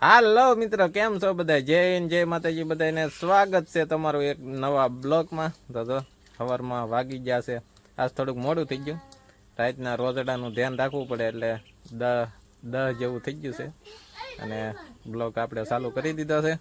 હાલો મિત્રો, કેમ છો બધા? જય જય માતાજી, બધાને સ્વાગત છે તમારું એક નવા બ્લોગમાં તો તો સવારમાં વાગી ગયા છે. આજ થોડુંક મોડું થઈ ગયું. રાતના રોજડાનું ધ્યાન રાખવું પડે એટલે દહ દહ જેવું થઈ ગયું છે. અને બ્લોગ આપણે ચાલુ કરી દીધો છે.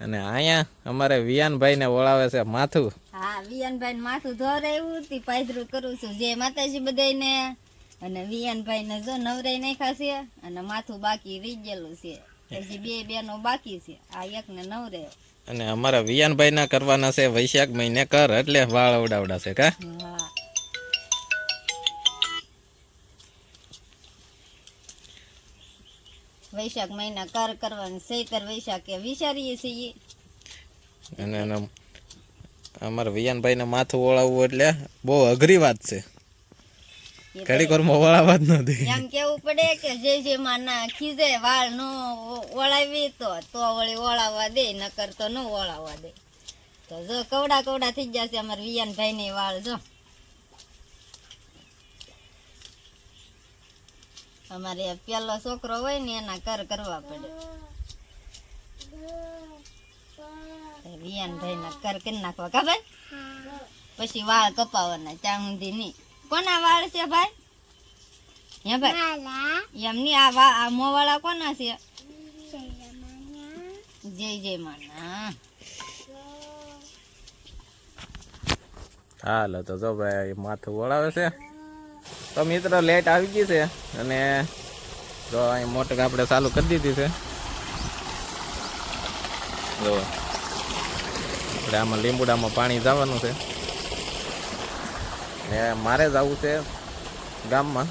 અને અહીંયા અમારે વિયાનભાઈને ઓળાવે છે માથું. હા વિયાનભાઈ માથું ધોરાયું તે, પાયદરું કરું છું. જય માતાજી બધાને અને વિયાનભાઈ ને જો નવરાઈ નાખ્યા છે અને માથું બાકી રહી ગયેલું છે. હજી બે બેનો બાકી છે આ એક ને નવરે અને અમારા વિયાનભાઈના કરવાના છે વૈશાખ મહિને કર એટલે વાળ અવડાવડા છે કા વૈશાખ મહિના કર કરવાનું સૈતર વૈશાખ વિચારીએ છીએ. અને અમારા વિયાનભાઈ ને માથું ઓળાવવું એટલે બહુ અઘરી વાત છે. ઘડીક વારમાં ઓળાવવા જ નથી એમ કેવું પડે કે જે જે માના ખીજે વાળ નો ઓળાવી તો તો વળી ઓળાવવા દે નકર તો નો ઓળાવવા દે. તો જો કવડા કવડા થઈ જશે અમાર વિયાન ભાઈ ની વાળ જો. અમારે પેલો છોકરો હોય ને એના કર કરવા પડે. વિયાનભાઈ ના કર કરી નાખવા ખબર? પછી વાળ કપાવવાના ત્યાં સુધી નહીં. કોના વાળ છે ભાઈ? હે ભાઈ? એમની આ વા આ મોવાળા કોના છે? જય જય માના હાલો તો જો ભાઈ માથું વળાવે છે. તો મિત્રો લેટ આવી ગઈ છે. અને જો અહીં મોટક આપણે ચાલુ કરી દીધી છે. જો. આપણે આમાં લીંબુડામાં પાણી જવાનું છે. ને મારે જવું છે ગામમાં.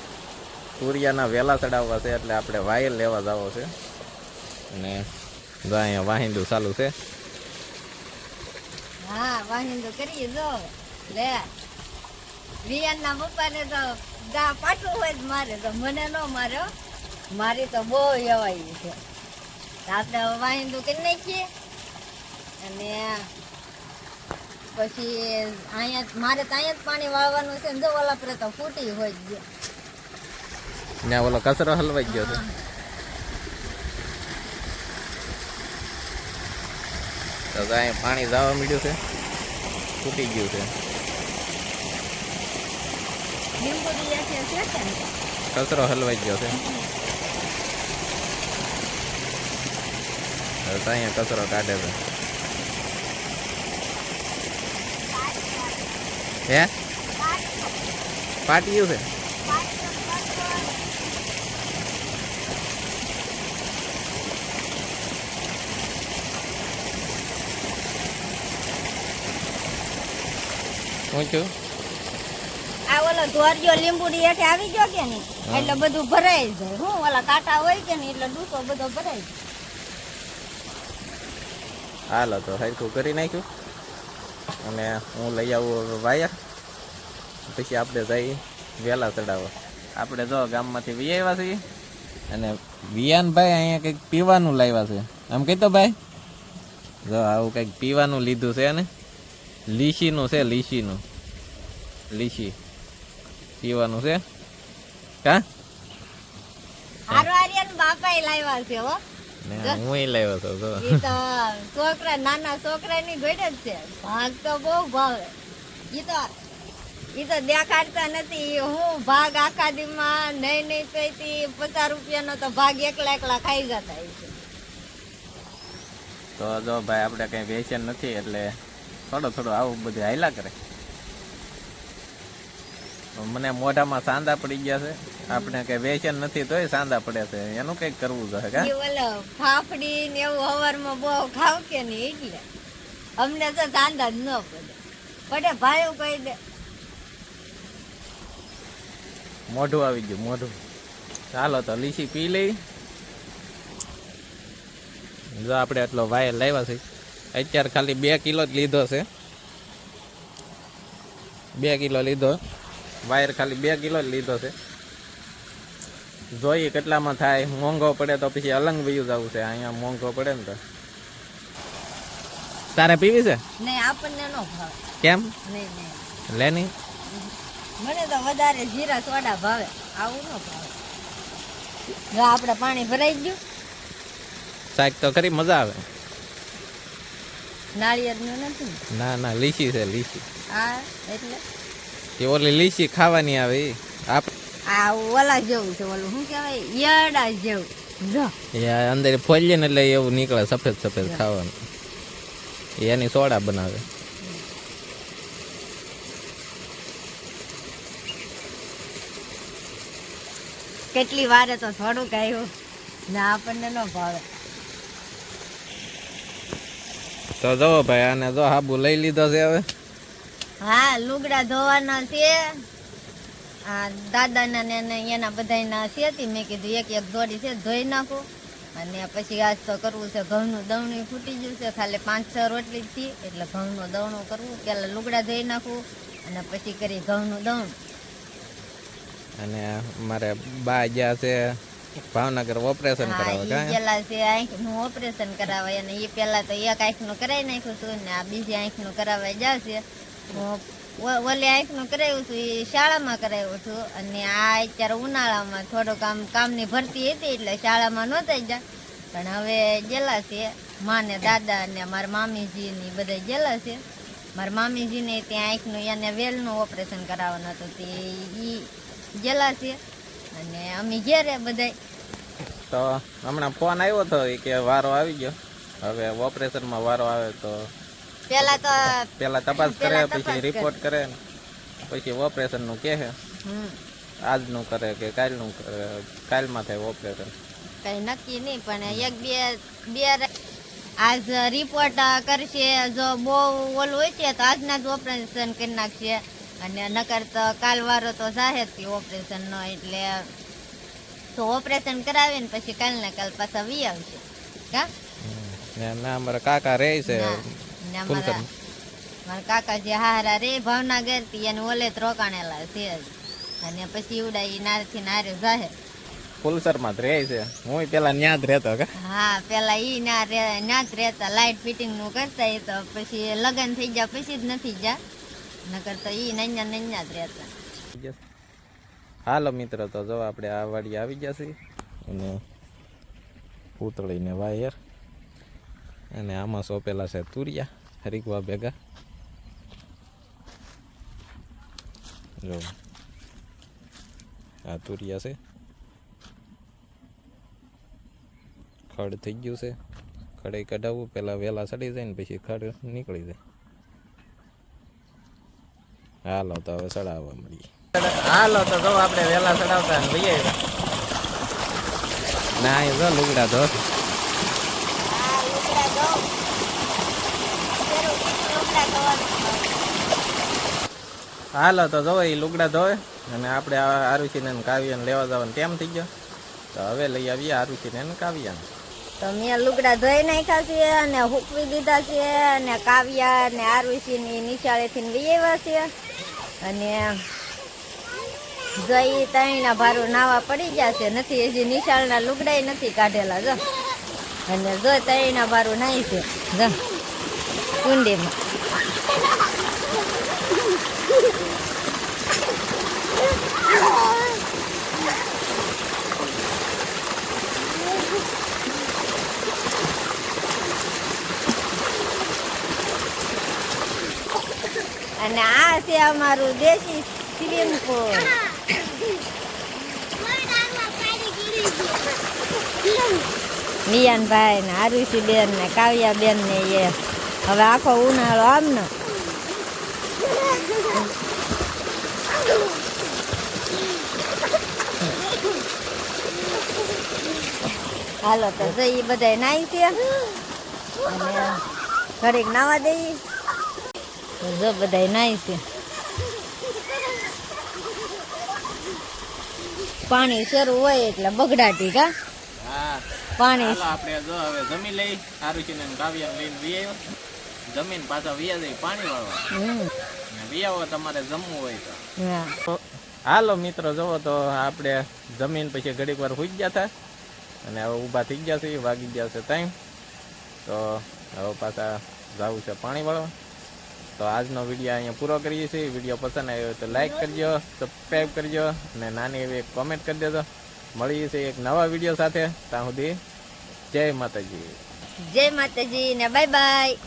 સૂર્યના વેલા ચડાવવા છે એટલે આપણે વાયર લેવા જવો છે. અને અહીંયા વાહિંદુ ચાલુ છે. હા, વાહિંદુ કરીએ જો. લે વિયાન ના પપ્પા ને તો ગા પાટું હોય જ મારે, તો મને ન માર્યો મારી તો બહુ એવાય છે. આપણે વાહિંદુ કરી નાખીએ. અને પછી અહીંયા મારે ત્યાં જ પાણી વાળવાનું છે ને જો ઓલા પર તો ફૂટી હોય ગયો. ત્યાં ઓલો કચરો હલવાઈ ગયો છે. તો જો પાણી જવા મળ્યું છે. ફૂટી ગયું છે. ને? કચરો હલવાઈ ગયો છે. તો અહીંયા કચરો કાઢે છે. હે? પાટિયું છે. આ ઓલો ધોરિયો લીંબુડી હેઠે આવી ગયો કે નહીં? એટલે બધું ભરાઈ જાય. હું ઓલા કાંટા હોય કે નહીં એટલે ડૂસો બધો ભરાઈ જાય. હાલો તો હરખું કરી નાખ્યું. અને હું લઈ આવું હવે વાયર પછી આપણે જઈ વહેલા ચડાવવા. આપણે જો ગામમાંથી વી આવ્યા છીએ. અને વિયાનભાઈ અહીંયા કંઈક પીવાનું લાવ્યા છે. આમ કહેતો ભાઈ? જો આવું કંઈક પીવાનું લીધું છે ને? લીસીનું છે લીસીનું લીસી પીવાનું છે. કા બાપા લાવ્યા છે હો. હું લાવ્યો તો છોકરા નાના છોકરા ની જ છે. ભાગ તો બહુ ભાવે. ઈ તો ઈ તો દેખાડતા નથી. હું ભાગ આખા દીમાં નહીં નહીં તો ઈ પચાસ રૂપિયાનો તો ભાગ એકલા એકલા ખાઈ જતા છે. તો જો ભાઈ આપણે કઈ વેચન નથી એટલે થોડો થોડો આવું બધું હાયલા કરે. મને મોઢામાં સાંદા પડી ગયા છે. આપણે કઈ વેચન નથી તોય સાંદા પડે છે. એનું કંઈક કરવું જોઈએ કે? ઓલો ફાફડી ને એવું હવારમાં બહુ ખાવ કે નહીં એટલે. અમને તો સાંદા જ ન પડે. પડે ભાઈ કહી દે મોઢું આવી ગયું મોઢું. ચાલો તો લીસી પી લઈ. જો આપણે એટલો વાયર લાવ્યા છે. અત્યારે ખાલી બે કિલો જ લીધો છે. બે કિલો લીધો. વાયર ખાલી બે કિલો જ લીધો છે. જોઈએ કેટલામાં થાય. મોંઘો પડે તો પછી અલંગ બીજું જવું છે. અહીંયા મોંઘો પડે ને તો. તારે પીવી છે? નહીં આપણને નો ભાવે. કેમ? નહીં નહીં. મને તો વધારે જીરા સોડા ભાવે. આવું નો ભાવે. આપણે પાણી ભરાઈ ગયું. શાક તો ખરી મજા આવે. નાળિયેરનું નથી ના ના લીસી છે લીસી. હા એટલે? એ ઓલી લીસી ખાવાની આવે આપ આ ઓલા જેવું છે ઓલું શું કહેવાય? યડા જેવું. જો. એ અંદર ફોલીએ ને એટલે એવું નીકળે સફેદ સફેદ ખાવાનું. એની સોડા બનાવે. કેટલી વારે તો થોડુંક આવ્યું ને આપણને ન ભાવે. તો જો ભાઈ આને જો હાબુ લઈ લીધો છે હવે. હા લુગડા ધોવાના છે. આ દાદાના ને એના બધાના છે મેં કીધું એક એક જોડી છે ધોઈ નાખું. અને પછી આજ તો કરવું છે ઘઉંનું દવણું ફૂટી ગયું છે. ખાલી પાંચ છ રોટલી થી એટલે ઘઉંનું દવણું કરવું. પહેલાં લુગડા ધોઈ નાખવું અને પછી કરી ઘઉંનું દવણ. અને મારે બા ગયા છે ભાવનગર ઓપરેશન કરાવે પેલા છે આંખનું ઓપરેશન કરાવાય અને એ પેલા તો એક આંખનું કરાવી નાખ્યું હતું ને આ બીજી આંખનું નું જશે જાવ ઓ- ઓલી આંખનું કરાવ્યું હતું, એ શાળામાં કરાવ્યું હતું. અને આ અત્યારે ઉનાળામાં થોડુંક આમ કામની ભરતી હતી એટલે શાળામાં નહોતા ગયા. પણ હવે ગયેલા છે માં ને દાદા ને મારા મામીજી ને બધા ગયેલા છે મારા મામીજીને ત્યાં આંખનું એને વેલનું ઓપરેશન કરાવવાનું હતું. તે ઈ ગયેલા છે અને અમે ઘેરે બધાય. તો હમણાં ફોન આવ્યો હતો કે વારો આવી ગયો. હવે ઓપરેશનમાં વારો આવે તો પેલા તો પેલા તપાસ કરે પછી રિપોર્ટ કરે ને. પછી ઓપરેશનનું કહે છે. આજનું કરે કે કાલનું કરે કાલમાં થાય ઓપરેશન કઈ નક્કી નહીં પણ એક બે બે આજ રિપોર્ટ કરશે જો બહુ ઓલું હોય છે તો આજના જ ઓપરેશન કરી નાખશે. અને નકર તો કાલ વારો તો જાહેરથી ઓપરેશન નો એટલે તો ઓપરેશન કરાવીને પછી કાલ ને કાલ પાછા વી આવશે. કા? ને ના અમારા કાકા રહે છે. ના, અમારા મારા કાકા જે હારા રે ભાવનગરથી એને ઓલે રોકાણેલા છે. અને પછી ઉડાઈ નારથી નારે જાહે. પુલસરમાં રહે છે. હું પેલા ન્યા જ રહેતો કે? હા પેલા ઈ ના રે ના જ રહેતા. લાઈટ ફિટિંગનું કરતા એ તો પછી લગન થઈ ગયા પછી જ નથી જા નકર તો ઈ નન્યા નન્યા જ રહેતા. હાલો મિત્રો તો જો આપણે આ વાડી આવી જશે અને પૂતળીને વાયર. અને આમાં સોંપેલા છે તુરિયા હરીકવા ભેગા. જો આ તુરિયા છે. ખડ થઈ ગયું છે. ખડે કઢાવવું પહેલાં વહેલા સડી જાય ને પછી ખડ નીકળી જાય. હાલો તો હવે સડાવવા મળીએ. હાલો તો જો આપણે વહેલા સડાવતા ને ના એ જો લુગડા ધો હાલો તો જો એ લુગડા ધોવે અને આપણે આરુષિને ને કાવ્યને લેવા જવાનું. ટેમ થઈ ગયો? તો હવે લઈ આવીએ આરુષિને ને કાવ્યાને. તો મેં લુગડા ધોઈ નાખ્યા છે અને હુકવી દીધા છે અને કાવ્યા ને આરુષી ની નિશાળેથી આવ્યા છે. અને જઈ તઈના ભારું નાવા પડી ગયા છે નથી હજી નિશાળના લુગડા નથી કાઢેલા જો. અને જો તઈના ભારું નાહી છે જો. કુંડીમાં. અને આ છે અમારું દેશી સ્વિમિંગ પુલ. મિયાનભાઈ ને આરુષી બેન ને કાવ્યા બેન ને એ. હવે આખો ઉનાળો આમનો હાલો તો જઈ બધા નાઈ છે અને ઘડીક નાવા દઈએ જો બધા નાઈ છે પાણી શરૂ હોય એટલે બગડાટી કા હા પાણી આપણે જો હવે જમી લઈ આરુષિને ને કાવ્યાને લઈને આવ્યો જમીન પાછા વ્યાજે પાણી વાળવા. વિયાવો તમારે જમવું હોય તો. હાલો મિત્રો જુઓ તો આપણે જમીન પછી ઘડીક વાર સુઈ ગયા હતા અને હવે ઊભા થઈ ગયા છે વાગી ગયા છે ટાઈમ તો હવે પાછા જવું છે પાણી વાળવા. તો આજનો વીડિયો અહીંયા પૂરો કરીએ છીએ. વીડિયો પસંદ આવ્યો તો લાઈક કરજો સબસ્ક્રાઈબ કરજો અને નાની એવી એક કોમેન્ટ કરી દેજો. મળીએ છીએ એક નવા વીડિયો સાથે. ત્યાં સુધી જય માતાજી. જય માતાજી ને બાય બાય